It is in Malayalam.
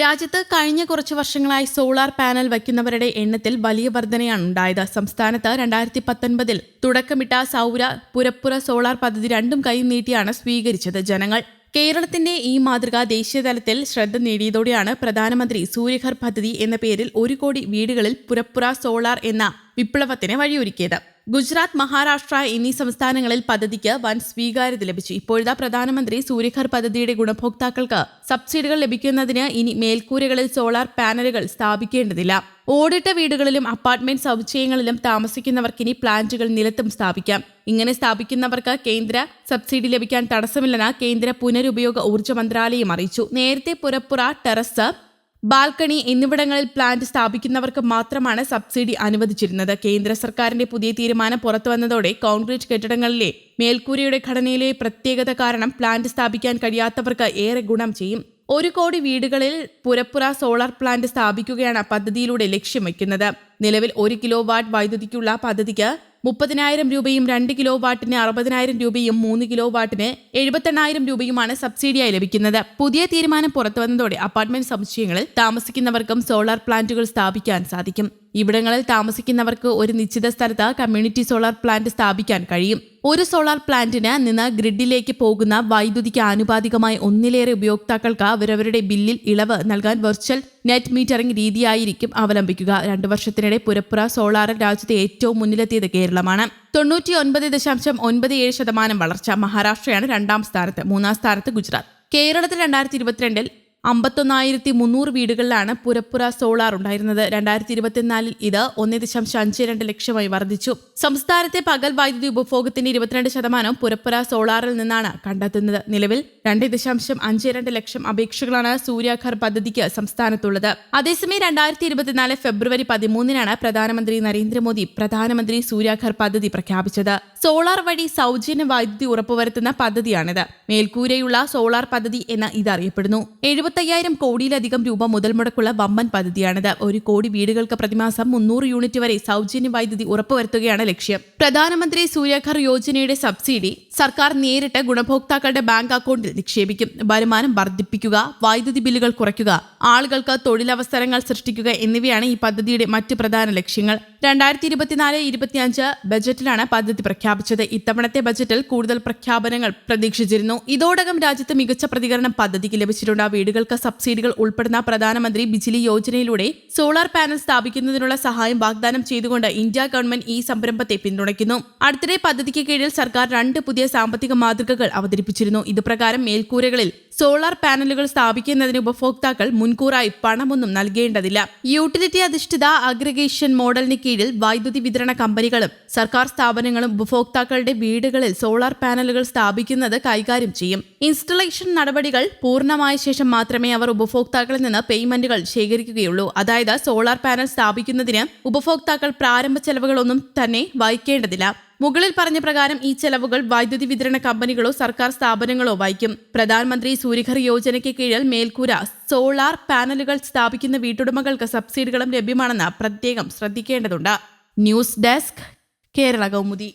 രാജ്യത്ത് കഴിഞ്ഞ കുറച്ച് വർഷങ്ങളായി സോളാർ പാനൽ വയ്ക്കുന്നവരുടെ എണ്ണത്തിൽ വലിയ വർധനയാണ് ഉണ്ടായത്. സംസ്ഥാനത്ത് രണ്ടായിരത്തി പത്തൊൻപതിൽ തുടക്കമിട്ട സൗര പുരപ്പുറ സോളാർ പദ്ധതി രണ്ടും കൈ നീട്ടിയാണ് സ്വീകരിച്ചത് ജനങ്ങൾ. കേരളത്തിന്റെ ഈ മാതൃക ദേശീയതലത്തിൽ ശ്രദ്ധ നേടിയതോടെയാണ് പ്രധാനമന്ത്രി സൂര്യഘർ പദ്ധതി എന്ന പേരിൽ ഒരു കോടി വീടുകളിൽ പുരപ്പുറ സോളാർ എന്ന വിപ്ലവത്തിന് വഴിയൊരുക്കിയത്. ഗുജറാത്ത് മഹാരാഷ്ട്ര എന്നീ സംസ്ഥാനങ്ങളിൽ പദ്ധതിക്ക് വൻ സ്വീകാര്യത ലഭിച്ചു. ഇപ്പോഴത്തെ പ്രധാനമന്ത്രി സൂര്യഘർ പദ്ധതിയുടെ ഗുണഭോക്താക്കൾക്ക് സബ്സിഡികൾ ലഭിക്കുന്നതിന് ഇനി മേൽക്കൂരകളിൽ സോളാർ പാനലുകൾ സ്ഥാപിക്കേണ്ടതില്ല. ഓടിട്ട വീടുകളിലും അപ്പാർട്ട്മെന്റ് സമുച്ചയങ്ങളിലും താമസിക്കുന്നവർക്കിനി പ്ലാന്റുകൾ നിലത്തും സ്ഥാപിക്കാം. ഇങ്ങനെ സ്ഥാപിക്കുന്നവർക്ക് കേന്ദ്ര സബ്സിഡി ലഭിക്കാൻ തടസ്സമില്ലെന്ന് കേന്ദ്ര പുനരുപയോഗ ഊർജ മന്ത്രാലയം അറിയിച്ചു. നേരത്തെ പുരപ്പുറ ടെറസ് ബാൽക്കണി എന്നിവിടങ്ങളിൽ പ്ലാന്റ് സ്ഥാപിക്കുന്നവർക്ക് മാത്രമാണ് സബ്സിഡി അനുവദിച്ചിരുന്നത്. കേന്ദ്ര സർക്കാരിന്റെ പുതിയ തീരുമാനം പുറത്തുവന്നതോടെ കോൺക്രീറ്റ് കെട്ടിടങ്ങളിലെ മേൽക്കൂരയുടെ ഘടനയിലെ പ്രത്യേകത കാരണം പ്ലാന്റ് സ്ഥാപിക്കാൻ കഴിയാത്തവർക്ക് ഏറെ ഗുണം ചെയ്യും. ഒരു കോടി വീടുകളിൽ പുരപ്പുറ സോളാർ പ്ലാന്റ് സ്ഥാപിക്കുകയാണ് പദ്ധതിയിലൂടെ ലക്ഷ്യം വയ്ക്കുന്നത്. നിലവിൽ ഒരു കിലോ വാട്ട് വൈദ്യുതിക്കുള്ള പദ്ധതിക്ക് മുപ്പതിനായിരം രൂപയും രണ്ട് കിലോ വാട്ടിന് അറുപതിനായിരം രൂപയും മൂന്ന് കിലോ വാട്ടിന് എഴുപത്തെണ്ണായിരം രൂപയുമാണ് സബ്സിഡിയായി ലഭിക്കുന്നത്. പുതിയ തീരുമാനം പുറത്തുവന്നതോടെ അപ്പാർട്ട്മെന്റ് സമുച്ചയങ്ങളിൽ താമസിക്കുന്നവർക്കും സോളാർ പ്ലാന്റുകൾ സ്ഥാപിക്കാൻ സാധിക്കും. ഇവിടങ്ങളിൽ താമസിക്കുന്നവർക്ക് ഒരു നിശ്ചിത സ്ഥലത്ത് കമ്മ്യൂണിറ്റി സോളാർ പ്ലാന്റ് സ്ഥാപിക്കാൻ കഴിയും. ഒരു സോളാർ പ്ലാന്റിന് നിന്ന് ഗ്രിഡിലേക്ക് പോകുന്ന വൈദ്യുതിക്ക് ആനുപാതികമായി ഒന്നിലേറെ ഉപയോക്താക്കൾക്ക് അവരവരുടെ ബില്ലിൽ ഇളവ് നൽകാൻ വെർച്വൽ നെറ്റ് മീറ്ററിംഗ് രീതിയായിരിക്കും അവലംബിക്കുക. രണ്ടു വർഷത്തിനിടെ പുരപ്പുറ സോളാറിൽ രാജ്യത്തെ ഏറ്റവും മുന്നിലെത്തിയത് കേരളമാണ്. തൊണ്ണൂറ്റി ഒൻപത് ദശാംശം ഒൻപത് ഏഴ് ശതമാനം വളർച്ച മഹാരാഷ്ട്രയാണ് രണ്ടാം സ്ഥാനത്ത്. മൂന്നാം സ്ഥാനത്ത് ഗുജറാത്ത്. കേരളത്തിൽ രണ്ടായിരത്തി ഇരുപത്തിരണ്ടിൽ അമ്പത്തൊന്നായിരത്തി മുന്നൂറ് വീടുകളിലാണ് പുരപ്പുറ സോളാർ ഉണ്ടായിരുന്നത്. രണ്ടായിരത്തി ഇരുപത്തിനാലിൽ ഇത് ഒന്ന് ദശാംശം അഞ്ച് രണ്ട് ലക്ഷമായി വർദ്ധിച്ചു. സംസ്ഥാനത്തെ പകൽ വൈദ്യുതി ഉപഭോഗത്തിന്റെ ഇരുപത്തിരണ്ട് ശതമാനം പുരപ്പുറ സോളാറിൽ നിന്നാണ് കണ്ടെത്തുന്നത്. നിലവിൽ രണ്ട് ദശാംശം അഞ്ച് രണ്ട് ലക്ഷം അപേക്ഷകളാണ് സൂര്യാഘർ പദ്ധതിക്ക് സംസ്ഥാനത്തുള്ളത്. അതേസമയം രണ്ടായിരത്തി ഇരുപത്തിനാല് ഫെബ്രുവരി പതിമൂന്നിനാണ് പ്രധാനമന്ത്രി നരേന്ദ്രമോദി പ്രധാനമന്ത്രി സൂര്യാഘർ പദ്ധതി പ്രഖ്യാപിച്ചത്. സോളാർ വഴി സൗജന്യ വൈദ്യുതി ഉറപ്പുവരുത്തുന്ന പദ്ധതിയാണിത്. മേൽക്കൂരയുള്ള സോളാർ പദ്ധതി എന്ന് ഇതറിയപ്പെടുന്നു. എഴുപത്തയ്യായിരം കോടിയിലധികം രൂപ മുതൽ മുടക്കുള്ള വമ്പൻ പദ്ധതിയാണിത്. ഒരു കോടി വീടുകൾക്ക് പ്രതിമാസം മുന്നൂറ് യൂണിറ്റ് വരെ സൗജന്യ വൈദ്യുതി ഉറപ്പുവരുത്തുകയാണ് ലക്ഷ്യം. പ്രധാനമന്ത്രി സൂര്യഘർ യോജനയുടെ സബ്സിഡി സർക്കാർ നേരിട്ട് ഗുണഭോക്താക്കളുടെ ബാങ്ക് അക്കൗണ്ടിൽ നിക്ഷേപിക്കും. വരുമാനം വർദ്ധിപ്പിക്കുക വൈദ്യുതി ബില്ലുകൾ കുറയ്ക്കുക ആളുകൾക്ക് തൊഴിലവസരങ്ങൾ സൃഷ്ടിക്കുക എന്നിവയാണ് ഈ പദ്ധതിയുടെ മറ്റ് പ്രധാന ലക്ഷ്യങ്ങൾ. രണ്ടായിരത്തി ഇരുപത്തിനാല് ഇരുപത്തിയഞ്ച് ബജറ്റിലാണ് പദ്ധതി പ്രഖ്യാപിച്ചത്. ഇത്തവണത്തെ ബജറ്റിൽ കൂടുതൽ പ്രഖ്യാപനങ്ങൾ പ്രതീക്ഷിച്ചിരുന്നു. ഇതോടകം രാജ്യത്ത് മികച്ച പ്രതികരണം പദ്ധതിക്ക് ലഭിച്ചിട്ടുണ്ട്. വീടുകൾക്ക് സബ്സിഡികൾ ഉൾപ്പെടുന്ന പ്രധാനമന്ത്രി ബിജിലി യോജനയിലൂടെ സോളാർ പാനൽ സ്ഥാപിക്കുന്നതിനുള്ള സഹായം വാഗ്ദാനം ചെയ്തുകൊണ്ട് ഇന്ത്യ ഗവൺമെന്റ് ഈ സംരംഭത്തെ പിന്തുണയ്ക്കുന്നു. അടുത്തിടെ പദ്ധതിക്ക് കീഴിൽ സർക്കാർ രണ്ട് പുതിയ സാമ്പത്തിക മാതൃകകൾ അവതരിപ്പിച്ചിരുന്നു. ഇതുപ്രകാരം മേൽക്കൂരകളിൽ സോളാർ പാനലുകൾ സ്ഥാപിക്കുന്നതിന് ഉപഭോക്താക്കൾ മുൻകൂറായി പണമൊന്നും നൽകേണ്ടതില്ല. യൂട്ടിലിറ്റി അധിഷ്ഠിത അഗ്രഗേഷൻ മോഡലിന് കീഴിൽ വൈദ്യുതി വിതരണ കമ്പനികളും സർക്കാർ സ്ഥാപനങ്ങളും ഉപഭോക്താക്കളുടെ വീടുകളിൽ സോളാർ പാനലുകൾ സ്ഥാപിക്കുന്നത് കൈകാര്യം ചെയ്യും. ഇൻസ്റ്റലേഷൻ നടപടികൾ പൂർണമായ ശേഷം മാത്രമേ അവർ ഉപഭോക്താക്കളിൽ നിന്ന് പേയ്മെന്റുകൾ ശേഖരിക്കുകയുള്ളൂ. അതായത് സോളാർ പാനൽ സ്ഥാപിക്കുന്നതിന് ഉപഭോക്താക്കൾ പ്രാരംഭ ചെലവുകളൊന്നും തന്നെ വഹിക്കേണ്ടതില്ല. മുകളിൽ പറഞ്ഞ പ്രകാരം ഈ ചെലവുകൾ വൈദ്യുതി വിതരണ കമ്പനികളോ സർക്കാർ സ്ഥാപനങ്ങളോ വഹിക്കും. പ്രധാനമന്ത്രി സൂര്യഘർ യോജനയ്ക്ക് കീഴിൽ മേൽക്കൂര സോളാർ പാനലുകൾ സ്ഥാപിക്കുന്ന വീട്ടുടമകൾക്ക് സബ്സിഡികളും ലഭ്യമാണെന്ന് പ്രത്യേകം ശ്രദ്ധിക്കേണ്ടതുണ്ട്. News desk Kerala Kaumudi.